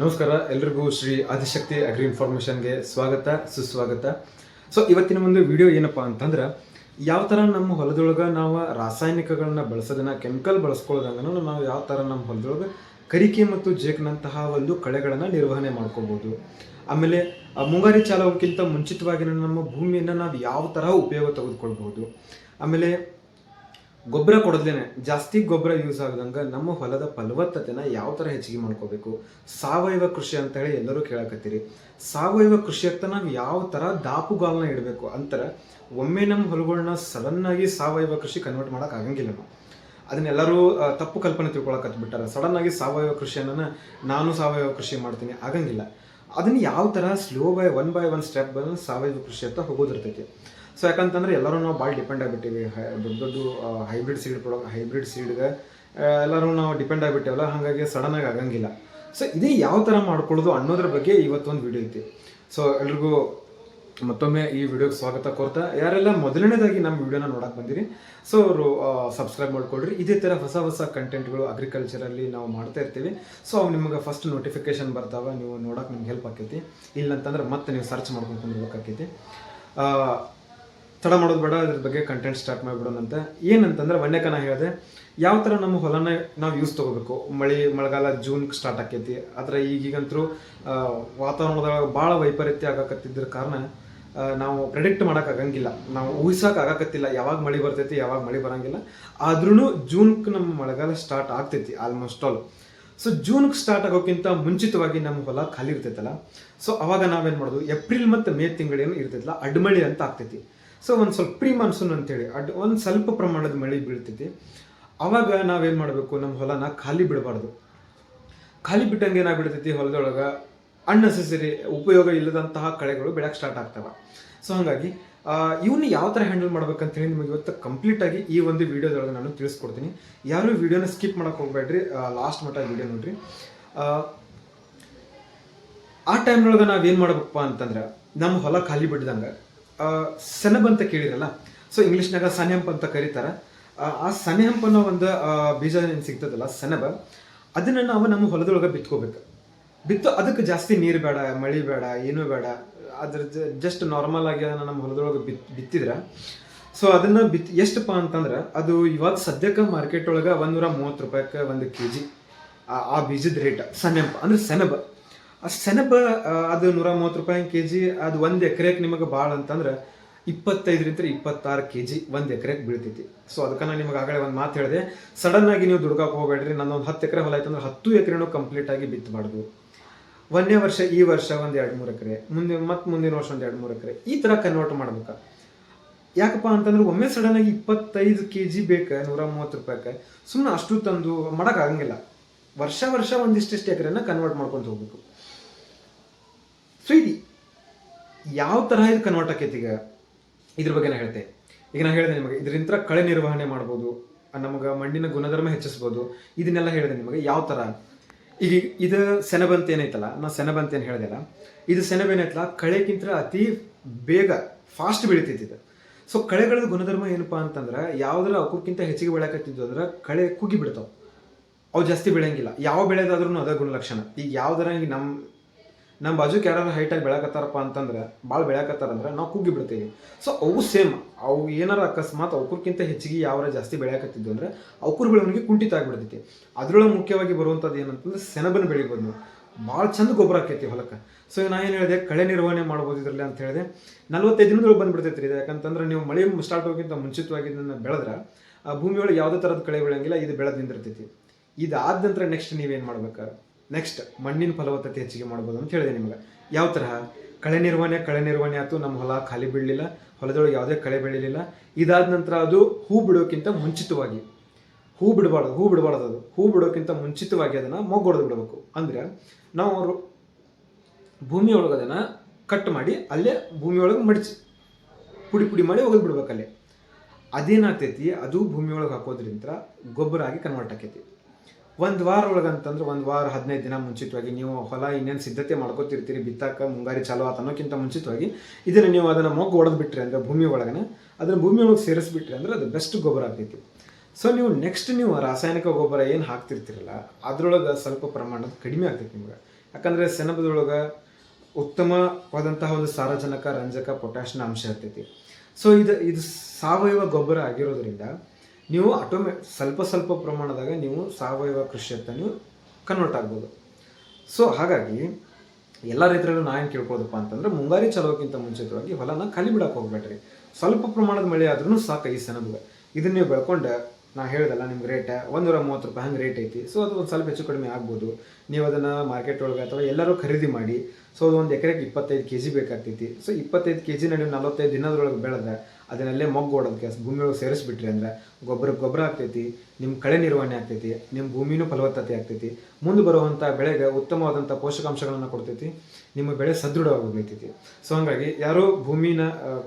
ನಮಸ್ಕಾರ, ಎಲ್ರಿಗೂ ಶ್ರೀ ಆದಿಶಕ್ತಿ ಅಗ್ರಿ ಇನ್ಫಾರ್ಮೇಷನ್ಗೆ ಸ್ವಾಗತ, ಸುಸ್ವಾಗತ. ಸೊ ಇವತ್ತಿನ ಒಂದು ವಿಡಿಯೋ ಏನಪ್ಪ ಅಂತಂದ್ರೆ, ಯಾವ ಥರ ನಮ್ಮ ಹೊಲದೊಳಗೆ ನಾವು ರಾಸಾಯನಿಕಗಳನ್ನ ಬಳಸೋದನ್ನ, ಕೆಮಿಕಲ್ ಬಳಸ್ಕೊಳ್ಳೋದಂಗ ನಾವು ಯಾವ ಥರ ನಮ್ಮ ಹೊಲದೊಳಗೆ ಕರಿಕೆ ಮತ್ತು ಜೇಕ್ನಂತಹ ಒಂದು ಕಳೆಗಳನ್ನು ನಿರ್ವಹಣೆ ಮಾಡ್ಕೋಬೋದು. ಆಮೇಲೆ ಮುಂಗಾರಿ ಚಾಲೋಕ್ಕಿಂತ ಮುಂಚಿತವಾಗಿ ನಮ್ಮ ಭೂಮಿಯನ್ನು ನಾವು ಯಾವ ಥರ ಉಪಯೋಗ ತೆಗೆದುಕೊಳ್ಬೋದು. ಆಮೇಲೆ ಗೊಬ್ಬರ ಕೊಡೋದೇನೆ ಜಾಸ್ತಿ ಗೊಬ್ಬರ ಯೂಸ್ ಆಗದಂಗೆ ನಮ್ಮ ಹೊಲದ ಫಲವತ್ತತೆನ ಯಾವ ಥರ ಹೆಚ್ಚಿಗೆ ಮಾಡ್ಕೋಬೇಕು? ಸಾವಯವ ಕೃಷಿ ಅಂತ ಹೇಳಿ ಎಲ್ಲರೂ ಕೇಳಕತ್ತೀರಿ. ಸಾವಯವ ಕೃಷಿಯತ್ತ ನಾವು ಯಾವ ಥರ ದಾಪುಗಾಲನ್ನ ಇಡಬೇಕು ಅಂತಾರೆ ಒಮ್ಮೆ ನಮ್ಮ ಹೊಲಗಳನ್ನ ಸಡನ್ ಆಗಿ ಸಾವಯವ ಕೃಷಿ ಕನ್ವರ್ಟ್ ಮಾಡಕ್ ಆಗಂಗಿಲ್ಲ ನಾವು. ಅದನ್ನೆಲ್ಲರೂ ತಪ್ಪು ಕಲ್ಪನೆ ತಿಳ್ಕೊಳಕತ್ ಬಿಟ್ಟಾರ. ಸಡನ್ ಆಗಿ ಸಾವಯವ ಕೃಷಿಯನ್ನ ನಾನು ಸಾವಯವ ಕೃಷಿ ಮಾಡ್ತೀನಿ ಆಗಂಗಿಲ್ಲ. ಅದನ್ನ ಯಾವ ಥರ slow by one by one step ಸಾವಯವ ಕೃಷಿ ಅಂತ ಹೋಗೋದಿರ್ತೈತಿ. ಸೊ ಯಾಕಂತಂದ್ರೆ ಎಲ್ಲರೂ ನಾವು ಭಾಳ ಡಿಪೆಂಡ್ ಆಗಿಬಿಟ್ಟಿವಿ. ದೊಡ್ಡ ದೊಡ್ಡ ಹೈಬ್ರಿಡ್ ಸೀಡ್ ಪ್ರೊಡಕ್ಟ್ ಹೈಬ್ರಿಡ್ ಸೀಡ್ಗೆ ಎಲ್ಲರೂ ನಾವು ಡಿಪೆಂಡ್ ಆಗಿಬಿಟ್ಟಿವಲ್ಲ. ಹಾಗಾಗಿ ಸಡನ್ ಆಗಿ ಆಗಂಗಿಲ್ಲ. ಸೊ ಇದೇ ಯಾವ ಥರ ಮಾಡ್ಕೊಳ್ಳೋದು ಅನ್ನೋದ್ರ ಬಗ್ಗೆ ಇವತ್ತೊಂದು ವಿಡಿಯೋ ಐತಿ. ಸೊ ಎಲ್ರಿಗೂ ಮತ್ತೊಮ್ಮೆ ಈ ವಿಡಿಯೋಗೆ ಸ್ವಾಗತ ಕೋರ್ತಾ. ಯಾರೆಲ್ಲ ಮೊದಲನೇದಾಗಿ ನಮ್ಮ ವಿಡಿಯೋನ ನೋಡಕ್ಕೆ ಬಂದಿರಿ ಸೊ ಅವರು ಸಬ್ಸ್ಕ್ರೈಬ್ ಮಾಡ್ಕೊಳ್ರಿ. ಇದೇ ಥರ ಹೊಸ ಹೊಸ ಕಂಟೆಂಟ್ಗಳು ಅಗ್ರಿಕಲ್ಚರಲ್ಲಿ ನಾವು ಮಾಡ್ತಾ ಇರ್ತೀವಿ. ಸೊ ಅವು ನಿಮಗೆ ಫಸ್ಟ್ ನೋಟಿಫಿಕೇಶನ್ ಬರ್ತಾವೆ. ನೀವು ನೋಡೋಕೆ ನಿಮ್ಗೆ ಹೆಲ್ಪ್ ಆಕೈತಿ. ಇಲ್ಲಂತಂದ್ರೆ ಮತ್ತೆ ನೀವು ಸರ್ಚ್ ಮಾಡ್ಕೊಂಡು ಕುಂದಿರ್ಬೇಕಾಕೈತಿ. ತಡ ಮಾಡೋದು ಬೇಡ ಅದ್ರ ಬಗ್ಗೆ ಕಂಟೆಂಟ್ ಸ್ಟಾರ್ಟ್ ಮಾಡಿಬಿಡೋಣಂತೆ. ಏನಂತಂದ್ರೆ ವನ್ಯಕನ ಹೇಳಿದೆ, ಯಾವ ಥರ ನಮ್ಮ ಹೊಲನ ನಾವು ಯೂಸ್ ತೊಗೋಬೇಕು? ಮಳೆ, ಮಳೆಗಾಲ ಜೂನ್ ಸ್ಟಾರ್ಟ್ ಆಕೈತಿ. ಆದರೆ ಈಗೀಗಂತರೂ ವಾತಾವರಣದೊಳಗೆ ಭಾಳ ವೈಪರೀತ್ಯ ಆಗಕತ್ತಿದ್ರ ಕಾರಣ ನಾವು ಪ್ರೆಡಿಕ್ಟ್ ಮಾಡೋಕ್ಕಾಗಂಗಿಲ್ಲ ನಾವು ಊಹಿಸಕ್ ಆಗಕತ್ತಿಲ್ಲ. ಯಾವಾಗ ಮಳೆ ಬರ್ತೈತಿ, ಯಾವಾಗ ಮಳೆ ಬರೋಂಗಿಲ್ಲ. ಆದ್ರೂ ಜೂನ್ಕ್ ನಮ್ಮ ಮಳೆಗಾಲ ಸ್ಟಾರ್ಟ್ ಆಗ್ತೈತಿ ಆಲ್ಮೋಸ್ಟ್ ಆಲ್ ಸೊ ಜೂನ್ಗೆ ಸ್ಟಾರ್ಟ್ ಆಗೋಕ್ಕಿಂತ ಮುಂಚಿತವಾಗಿ ನಮ್ಮ ಹೊಲ ಖಾಲಿ ಇರ್ತೈತಲ್ಲ. ಸೊ ಅವಾಗ ನಾವೇನು ಮಾಡೋದು? ಏಪ್ರಿಲ್ ಮತ್ತು ಮೇ ತಿಂಗಳೇನು ಇರ್ತೈತಲ್ಲ, ಅಡ್ಮಳಿ ಅಂತ ಆಗ್ತೈತಿ. ಸೊ ಒಂದು ಸ್ವಲ್ಪ ಪ್ರೀ ಮಾನ್ಸೂನ್ ಅಂತೇಳಿ. ಅಡ್ ಒಂದು ಸ್ವಲ್ಪ ಪ್ರಮಾಣದ ಮಳೆ ಬೀಳ್ತೈತಿ ಅವಾಗ ನಾವೇನು ಮಾಡಬೇಕು? ನಮ್ಮ ಹೊಲನ ಖಾಲಿ ಬಿಡಬಾರ್ದು. ಖಾಲಿ ಬಿಟ್ಟಂಗೆ ಏನಾಗ್ಬಿಡ್ತೈತಿ? ಹೊಲದೊಳಗೆ ಅನ್ನೆಸೆಸರಿ ಉಪಯೋಗ ಇಲ್ಲದಂತಹ ಕಳೆಗಳು ಬೆಳಕ್ ಸ್ಟಾರ್ಟ್ ಆಗ್ತವೆ. ಸೊ ಹಾಗಾಗಿ ಇವನ್ನ ಯಾವ ಥರ ಹ್ಯಾಂಡಲ್ ಮಾಡ್ಬೇಕಂತ ಹೇಳಿ ನಿಮಗೆ ಇವತ್ತು ಕಂಪ್ಲೀಟಾಗಿ ಈ ಒಂದು ವಿಡಿಯೋದೊಳಗೆ ನಾನು ತಿಳಿಸ್ಕೊಡ್ತೀನಿ. ಯಾರು ವಿಡಿಯೋನ ಸ್ಕಿಪ್ ಮಾಡೋಕೆ ಹೋಗ್ಬೇಡ್ರಿ. ಲಾಸ್ಟ್ ಮಟ್ಟ ವಿಡಿಯೋ ನೋಡ್ರಿ. ಆ, ಆ ಟೈಮ್ನೊಳಗೆ ನಾವೇನು ಮಾಡ್ಬೇಕಪ್ಪ ಅಂತಂದ್ರೆ ನಮ್ಮ ಹೊಲ ಖಾಲಿ ಬಿಡ್ದಂಗೆ. ಆ, ಸೆಣಬ್ ಅಂತ ಕೇಳಿರಲ್ಲ ಸೊ ಇಂಗ್ಲೀಷ್ನಾಗ ಸನೆಹಂಪ್ ಅಂತ ಕರೀತಾರ. ಆ, ಸನೆಹಂಪ್ ಅನ್ನೋ ಒಂದು ಬೀಜ ಏನು ಸಿಗ್ತದಲ್ಲ ಸೆನಬ ಅದನ್ನ ನಾವು ನಮ್ಮ ಹೊಲದೊಳಗೆ ಬಿತ್ಕೋಬೇಕು. ಬಿತ್ತು ಅದಕ್ಕೆ ಜಾಸ್ತಿ ನೀರು ಬೇಡ ಮಳೆ ಬೇಡ ಏನೂ ಬೇಡ. ಅದ್ರ ಜಸ್ಟ್ ನಾರ್ಮಲ್ ಆಗಿ ಅದನ್ನ ನಮ್ಮ ಹೊಲದೊಳಗೆ ಬಿತ್ ಬಿತ್ತಿದ್ರೆ. ಸೊ ಅದನ್ನ ಬಿತ್ ಎಷ್ಟಪ್ಪ ಅಂತಂದ್ರೆ ಅದು ಇವಾಗ ಸದ್ಯಕ್ಕೆ ಮಾರ್ಕೆಟ್ ಒಳಗೆ ಒಂದೂರ ಮೂವತ್ತು ರೂಪಾಯಿಗೆ ಒಂದು ಕೆ ಜಿ ಆ ಬೀಜದ ರೇಟ್ ಸನೆಂಪ್ ಅಂದ್ರೆ ಸೆಣಬ. ಆ ಸೆಣಬ ಅದು ನೂರ ಮೂವತ್ತು ರೂಪಾಯಿ ಕೆ ಜಿ ಅದು ಒಂದು ಎಕರೆಗೆ ನಿಮಗೆ ಭಾಳ ಅಂತಂದ್ರೆ ಇಪ್ಪತ್ತೈದರಿಂದ ಇಪ್ಪತ್ತಾರು ಕೆ ಜಿ ಒಂದು ಎಕರೆಗೆ ಬೀಳ್ತೈತಿ. ಸೊ ಅದಕ್ಕೆ ನಾನು ನಿಮಗೆ ಆಗಲೇ ಒಂದು ಮಾತು ಹೇಳಿದೆ. ಸಡನ್ ಆಗಿ ನೀವು ದುಡ್ಕಕ್ಕೆ ಹೋಗ್ಬೇಡ್ರಿ. ನನ್ನ ಒಂದು ಹತ್ತು ಎಕರೆ ಹೊಲ ಆಯ್ತಂದ್ರೆ ಹತ್ತು ಎಕರೆನೂ ಕಂಪ್ಲೀಟ್ ಆಗಿ ಬಿತ್ತಬಾರ್ದು ಒಂದೇ ವರ್ಷ, ಈ ವರ್ಷ ಒಂದು ಎರಡು ಮೂರು ಎಕರೆ, ಮುಂದೆ, ಮತ್ತೆ ಮುಂದಿನ ವರ್ಷ ಒಂದು ಎರಡು ಮೂರು ಎಕರೆ, ಈ ಥರ ಕನ್ವರ್ಟ್ ಮಾಡ್ಬೇಕು. ಯಾಕಪ್ಪ ಅಂತಂದ್ರೆ ಒಮ್ಮೆ ಸಡನ್ ಆಗಿ ಇಪ್ಪತ್ತೈದು ಕೆ ಜಿ ಬೇಕು ನೂರ ಮೂವತ್ತು ರೂಪಾಯಿಗೆ ಸುಮ್ಮನೆ ಅಷ್ಟು ತಂದು ಮಾಡೋಕ್ಕಾಗಂಗಿಲ್ಲ ವರ್ಷ ವರ್ಷ ಒಂದಿಷ್ಟಿಷ್ಟು ಎಕರೆನ ಕನ್ವರ್ಟ್ ಮಾಡ್ಕೊಂಡು ಹೋಗ್ಬೇಕು. ಸೊ ಇದು ಯಾವ ತರಹ ಇದು ಕನ್ವರ್ಟ್ ಆಕೈತಿ ಈಗ? ಇದ್ರ ಬಗ್ಗೆ ನಾ ಹೇಳ್ತೆ. ಈಗ ನಾ ಹೇಳಿದೆ ನಿಮಗೆ ಇದರಿಂದ ಕಳೆ ನಿರ್ವಹಣೆ ಮಾಡ್ಬೋದು ನಮಗೆ ಮಣ್ಣಿನ ಗುಣಧರ್ಮ ಹೆಚ್ಚಿಸ್ಬೋದು, ಇದನ್ನೆಲ್ಲ ಹೇಳಿದೆ ನಿಮಗೆ ಯಾವ ಥರ ಈಗ ಇದು ಸೆಣಬಂತ ಏನೈತಲ್ಲ, ನಾ ಸೆಣಬಂತ ಏನು ಹೇಳಿದೆಲ್ಲ ಇದು ಸೆಣಬ ಏನೈತಲ್ಲ, ಕಳೆಗಿಂತ ಅತಿ ಬೇಗ ಫಾಸ್ಟ್ ಬೆಳಿತೈತಿ ಇದು. ಸೊ ಕಳೆಗಳ ಗುಣಧರ್ಮ ಏನಪ್ಪಾ ಅಂತಂದ್ರೆ ಯಾವ್ದಾರ ಅವಕ್ಕಿಂತ ಹೆಚ್ಚಿಗೆ ಬೆಳೆಯಕತ್ತಿದ್ದು ಅಂದ್ರೆ ಕಳೆ ಕುಗ್ಗಿ ಬಿಡ್ತಾವ. ಅವು ಜಾಸ್ತಿ ಬೆಳೆಯಂಗಿಲ್ಲ. ಯಾವ ಬೆಳೆದಾದ್ರೂ ಅದ ಗುಣಲಕ್ಷಣ. ಈಗ ಯಾವ್ದಾರ ಈಗ ನಮ್ಮ ನಮ್ಮ ಬಾಜುಕ್ ಯಾರು ಹೈಟಾಗಿ ಬೆಳಕತ್ತಾರಪ್ಪ ಅಂತಂದ್ರೆ ಭಾಳ ಬೆಳಕತ್ತಾರಂದ್ರೆ ನಾವು ಕುಗ್ಗಿ ಸೊ ಅವು ಸೇಮ್ ಅವು ಏನಾರ ಅಕಸ್ಮಾತ್ ಅವಕ್ಕಿಂತ ಹೆಚ್ಚಿಗೆ ಯಾವಾರ ಜಾಸ್ತಿ ಬೆಳೆಯಕತ್ತಿದ್ದು ಅಂದ್ರೆ ಅವಕುರ್ ಬೆಳವಣಿಗೆ ಕುಂಠಿತ ಆಗಿಬಿಡ್ತೈತಿ. ಅದರೊಳಗೆ ಮುಖ್ಯವಾಗಿ ಬರುವಂಥದ್ದು ಏನಂತಂದ್ರೆ ಸೆಣಬನ್ನು ಬೆಳಿಬೋದು ನಾವು. ಭಾಳ ಚಂದ ಗೊಬ್ಬರ ಆಕೈತಿ ಹೊಲಕ್ಕೆ. ಸೊ ನಾ ಏನು ಹೇಳಿದೆ? ಕಳೆ ನಿರ್ವಹಣೆ ಮಾಡ್ಬೋದು ಇದರಲ್ಲಿ ಅಂತ ಹೇಳಿದೆ. ನಲ್ವತ್ತೈದು ದಿನದೊಳಗೆ ಬಂದುಬಿಡ್ತೈತಿ ಇದು. ಯಾಕಂತಂದ್ರೆ ನೀವು ಮಳೆ ಸ್ಟಾರ್ಟ್ ಹೋಗಿಂತ ಮುಂಚಿತವಾಗಿ ಇದನ್ನು ಬೆಳೆದ್ರೆ, ಆ ಭೂಮಿಯೊಳಗೆ ಯಾವುದೇ ಥರದ ಕಳೆ ಬೆಳೆಯಂಗಿಲ್ಲ, ಇದು ಬೆಳೆದು ನಿಂದಿರ್ತೈತಿ. ಇದಾದ ನಂತರ ನೆಕ್ಸ್ಟ್ ನೀವೇನು ಮಾಡ್ಬೇಕು? ನೆಕ್ಸ್ಟ್ ಮಣ್ಣಿನ ಫಲವತ್ತತೆ ಹೆಚ್ಚಿಗೆ ಮಾಡ್ಬೋದು ಅಂತ ಹೇಳಿದೆ ನಿಮಗೆ. ಯಾವ ತರಹ? ಕಳೆ ನಿರ್ವಹಣೆ ಕಳೆ ನಿರ್ವಹಣೆ ಆಯಿತು, ನಮ್ಮ ಹೊಲ ಖಾಲಿ ಬೀಳಲಿಲ್ಲ, ಹೊಲದೊಳಗೆ ಯಾವುದೇ ಕಳೆ ಬೆಳಿಲಿಲ್ಲ. ಇದಾದ ನಂತರ ಅದು ಹೂ ಬಿಡೋಕ್ಕಿಂತ ಮುಂಚಿತವಾಗಿ, ಹೂ ಬಿಡಬಾರ್ದು ಹೂ ಬಿಡಬಾರ್ದು ಅದು. ಹೂ ಬಿಡೋಕ್ಕಿಂತ ಮುಂಚಿತವಾಗಿ ಅದನ್ನು ಮೊಗ್ಗೊಡೆದು ಬಿಡಬೇಕು. ಅಂದ್ರೆ ನಾವು ಅವರು ಭೂಮಿಯೊಳಗೆ ಅದನ್ನು ಕಟ್ ಮಾಡಿ, ಅಲ್ಲೇ ಭೂಮಿಯೊಳಗೆ ಮಡಿಚಿ, ಪುಡಿ ಪುಡಿ ಮಾಡಿ ಒಗೆದು ಬಿಡ್ಬೇಕು ಅಲ್ಲೇ. ಅದೇನಾಗ್ತೈತಿ? ಅದು ಭೂಮಿಯೊಳಗೆ ಹಾಕೋದ್ರಿಂದ ಗೊಬ್ಬರ ಆಗಿ ಕನ್ವರ್ಟ್ ಆಕೈತಿ. ಒಂದು ವಾರ ಒಳಗೆ ಅಂತಂದ್ರೆ ಒಂದು ವಾರ, ಹದಿನೈದು ದಿನ ಮುಂಚಿತವಾಗಿ ನೀವು ಹೊಲ ಇನ್ನೇನು ಸಿದ್ಧತೆ ಮಾಡ್ಕೋತಿರ್ತೀರಿ, ಬಿತ್ತಾಕ ಮುಂಗಾರಿ ಚಾಲು ಆತ ಅನ್ನೋಕ್ಕಿಂತ ಮುಂಚಿತವಾಗಿ ಇದನ್ನು ನೀವು ಅದನ್ನು ಮೊಗ್ಗು ಹೊಡೆದು ಅಂದರೆ ಭೂಮಿ ಒಳಗನೆ, ಅದನ್ನು ಭೂಮಿ ಒಳಗೆ ಸೇರಿಸ್ಬಿಟ್ರಿ ಅಂದ್ರೆ ಅದು ಬೆಸ್ಟ್ ಗೊಬ್ಬರ ಆಗ್ತೈತಿ. ಸೊ ನೀವು ನೆಕ್ಸ್ಟ್ ನೀವು ರಾಸಾಯನಿಕ ಗೊಬ್ಬರ ಏನು ಹಾಕ್ತಿರ್ತೀರಲ್ಲ, ಅದರೊಳಗೆ ಸ್ವಲ್ಪ ಪ್ರಮಾಣದ ಕಡಿಮೆ ಆಗ್ತೈತಿ ನಿಮ್ಗೆ. ಯಾಕಂದರೆ ಸೆಣಬದೊಳಗೆ ಉತ್ತಮವಾದಂತಹ ಒಂದು ಸಾರಜನಕ, ರಂಜಕ ಪೊಟ್ಯಾಷಿಯಂ ಅಂಶ ಇರ್ತೈತಿ. ಸೊ ಇದು ಇದು ಸಾವಯವ ಗೊಬ್ಬರ ಆಗಿರೋದ್ರಿಂದ ನೀವು ಆಟೋಮೆ ಸ್ವಲ್ಪ ಸ್ವಲ್ಪ ಪ್ರಮಾಣದಾಗ ನೀವು ಸಾವಯವ ಕೃಷಿಯತ್ತ ನೀವು ಕನ್ವರ್ಟ್ ಆಗ್ಬೋದು. ಸೊ ಹಾಗಾಗಿ ಎಲ್ಲ ರೈತರಲ್ಲೂ ನಾ ಏನು ಕೇಳ್ಬೋದಪ್ಪ ಅಂತಂದ್ರೆ ಮುಂಗಾರಿ ಚಲೋಕ್ಕಿಂತ ಮುಂಚಿತವಾಗಿ ಹೊಲನ ಖಾಲಿ ಬಿಡಕ್ಕೆ ಹೋಗ್ಬೇಡ್ರಿ. ಸ್ವಲ್ಪ ಪ್ರಮಾಣದ ಮಳೆ ಆದ್ರೂ ಸಾಕು ಈ ಸೆಣಬು ಇದನ್ನ ನೀವು ಬೆಳ್ಕೊಂಡು ನಾ ಹೇಳ್ದಲ್ಲ ನಿಮ್ಗೆ ರೇಟ್ ಒಂದೂರ ಮೂವತ್ತು ರೂಪಾಯಿ ಹಂಗೆ ರೇಟ್ ಐತಿ. ಸೊ ಅದು ಒಂದು ಸ್ವಲ್ಪ ಹೆಚ್ಚು ಕಡಿಮೆ ಆಗ್ಬೋದು. ನೀವು ಅದನ್ನು ಮಾರ್ಕೆಟ್ ಒಳಗೆ ಅಥವಾ ಎಲ್ಲರೂ ಖರೀದಿ ಮಾಡಿ ಸೊ ಅದು ಒಂದು ಎಕರೆಗೆ ಇಪ್ಪತ್ತೈದು ಕೆ ಜಿ ಬೇಕಾಗ್ತೈತಿ. ಸೊ ಇಪ್ಪತ್ತೈದು ಕೆ ಜಿನ ನೀವು ನಲವತ್ತೈದು ದಿನದೊಳಗೆ ಬೆಳೆದ್ರೆ ಅದನ್ನಲ್ಲೇ ಮೊಗ್ಗು ಹೊಡೋದಕ್ಕೆ ಭೂಮಿ ಒಳಗೆ ಸೇರಿಸ್ಬಿಟ್ರಿ ಅಂದ್ರೆ ಗೊಬ್ಬರ ಗೊಬ್ಬರ ಆಗ್ತೈತಿ ನಿಮ್ಮ ಕಳೆ ನಿರ್ವಹಣೆ ಆಗ್ತೈತಿ ನಿಮ್ಮ ಭೂಮಿನೂ ಫಲವತ್ತತೆ ಆಗ್ತೈತಿ. ಮುಂದೆ ಬರುವಂಥ ಬೆಳೆಗೆ ಉತ್ತಮವಾದಂಥ ಪೋಷಕಾಂಶಗಳನ್ನು ಕೊಡ್ತೈತಿ, ನಿಮ್ಮ ಬೆಳೆ ಸದೃಢವಾಗಿ ಸೊ ಹಾಗಾಗಿ ಯಾರೋ ಭೂಮಿನ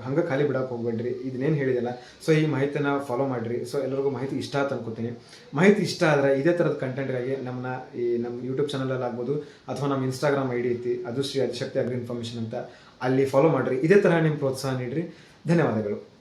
ಹಂಗೆ ಖಾಲಿ ಬಿಡಕ್ಕೆ ಹೋಗ್ಬೇಡ್ರಿ. ಇದನ್ನೇನು ಹೇಳಿದಲ್ಲ ಸೊ ಈ ಮಾಹಿತಿನ ಫಾಲೋ ಮಾಡಿರಿ. ಸೊ ಎಲ್ಲರಿಗೂ ಮಾಹಿತಿ ಇಷ್ಟ ಆಯ್ತು ಅನ್ಕೋತೀನಿ. ಮಾಹಿತಿ ಇಷ್ಟ ಆದರೆ ಇದೇ ಥರದ ಕಂಟೆಂಟ್ಗಾಗಿ ನಮ್ಮನ್ನ ಈ ನಮ್ಮ ಯೂಟ್ಯೂಬ್ ಚಾನಲಲ್ಲಿ ಆಗ್ಬೋದು ಅಥವಾ ನಮ್ಮ ಇನ್ಸ್ಟಾಗ್ರಾಮ್ ಐ ಡಿ ಐತಿ, ಅದು ಶ್ರೀ ಆದಿಶಕ್ತಿ ಅಗ್ರಿ ಇನ್ಫಾರ್ಮೇಷನ್ ಅಂತ ಅಲ್ಲಿ ಫಾಲೋ ಮಾಡಿರಿ. ಇದೇ ಥರ ನಿಮ್ಮ ಪ್ರೋತ್ಸಾಹ ನೀಡ್ರಿ. ಧನ್ಯವಾದಗಳು.